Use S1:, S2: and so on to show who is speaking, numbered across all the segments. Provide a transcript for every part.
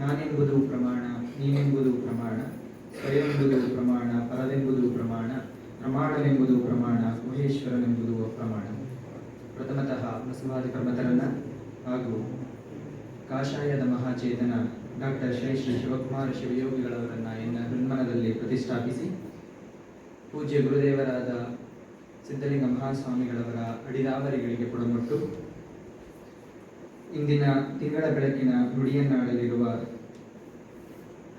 S1: ನಾನೆಂಬುದು ಪ್ರಮಾಣ, ನೀನೆಂಬುದು ಪ್ರಮಾಣ, ಸ್ವಯಂಬುದು ಪ್ರಮಾಣ ಪರವೆಂಬುದು ಪ್ರಮಾಣ ಪ್ರಮಾಣವೆಂಬುದು ಪ್ರಮಾಣ, ಮಹೇಶ್ವರನೆಂಬುದು ಪ್ರಮಾಣ. ಪ್ರಥಮತಃ ಬಸವಾದಿ ಪ್ರಮಥರನ್ನ ಹಾಗೂ ಕಾಷಾಯದ ಮಹಾಚೇತನ ಡಾಕ್ಟರ್ ಶ್ರೀ ಶ್ರೀ ಶಿವಕುಮಾರ ಶಿವಯೋಗಿಗಳವರನ್ನ ಎನ್ನ ಹೃನ್ಮನದಲ್ಲಿ ಪ್ರತಿಷ್ಠಾಪಿಸಿ, ಪೂಜ್ಯ ಗುರುದೇವರಾದ ಸಿದ್ಧಲಿಂಗ ಮಹಾಸ್ವಾಮಿಗಳವರ ಅಡಿದಾವರಿಗಳಿಗೆ ಪುಡಮೊಟ್ಟು ಇಂದಿನ ತಿಂಗಳ ಬೆಳಕಿನ ನುಡಿಯನ್ನಾಡಲಿರುವ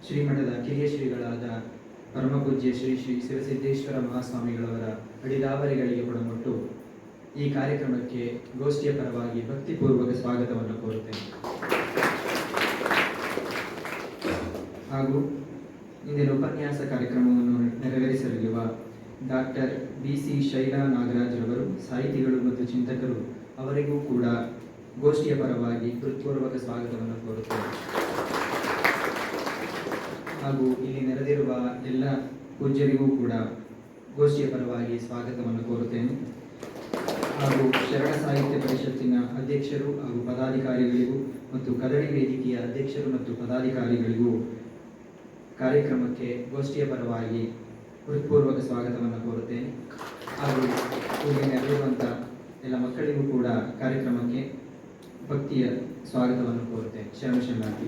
S1: ಶ್ರೀಮಠದ ಕಿರಿಯ ಶ್ರೀಗಳಾದ ಪರಮಪೂಜ್ಯ ಶ್ರೀ ಶ್ರೀ ಶಿವಸಿದ್ದೇಶ್ವರ ಮಹಾಸ್ವಾಮಿಗಳವರ ಅಡಿದಾವರಿಗಳಿಗೆ ಪುಡಮೊಟ್ಟು ಈ ಕಾರ್ಯಕ್ರಮಕ್ಕೆ ಗೋಷ್ಠಿಯ ಪರವಾಗಿ ಭಕ್ತಿಪೂರ್ವಕ ಸ್ವಾಗತವನ್ನು ಕೋರುತ್ತೇನೆ. ಹಾಗೂ ಇಂದಿನ ಉಪನ್ಯಾಸ ಕಾರ್ಯಕ್ರಮವನ್ನು ನೆರವೇರಿಸಲಿರುವ doctor B C Shaila Nagaraj ರವರು, ಸಾಹಿತಿಗಳು ಮತ್ತು ಚಿಂತಕರು ಅವರಿಗೂ ಕೂಡ ಗೋಷ್ಠಿಯ ಪರವಾಗಿ ಹೃತ್ಪೂರ್ವಕ ಸ್ವಾಗತವನ್ನು ಕೋರುತ್ತೇನೆ. ಹಾಗೂ ಇಲ್ಲಿ ನೆರೆದಿರುವ ಎಲ್ಲ ಪೂಜ್ಯರಿಗೂ ಕೂಡ ಗೋಷ್ಠಿಯ ಪರವಾಗಿ ಸ್ವಾಗತವನ್ನು ಕೋರುತ್ತೇನೆ. ಹಾಗೂ ಶರಣ ಸಾಹಿತ್ಯ ಪರಿಷತ್ತಿನ ಅಧ್ಯಕ್ಷರು ಹಾಗೂ ಪದಾಧಿಕಾರಿಗಳಿಗೂ ಮತ್ತು ಕದಡಿ ವೇದಿಕೆಯ ಅಧ್ಯಕ್ಷರು ಮತ್ತು ಪದಾಧಿಕಾರಿಗಳಿಗೂ ಕಾರ್ಯಕ್ರಮಕ್ಕೆ ಗೋಷ್ಠಿಯ ಪರವಾಗಿ ಹೃತ್ಪೂರ್ವಕ ಸ್ವಾಗತವನ್ನು ಕೋರುತ್ತೇನೆ. ಹಾಗೂ ಇಲ್ಲಿ ನೆರೆದಿರುವಂಥ ಎಲ್ಲ ಮಕ್ಕಳಿಗೂ ಕೂಡ ಕಾರ್ಯಕ್ರಮಕ್ಕೆ ಭಕ್ತಿಯ ಸ್ವಾಗತವನ್ನು ಕೋರುತ್ತೆ ಶರಣಾರ್ಥಿ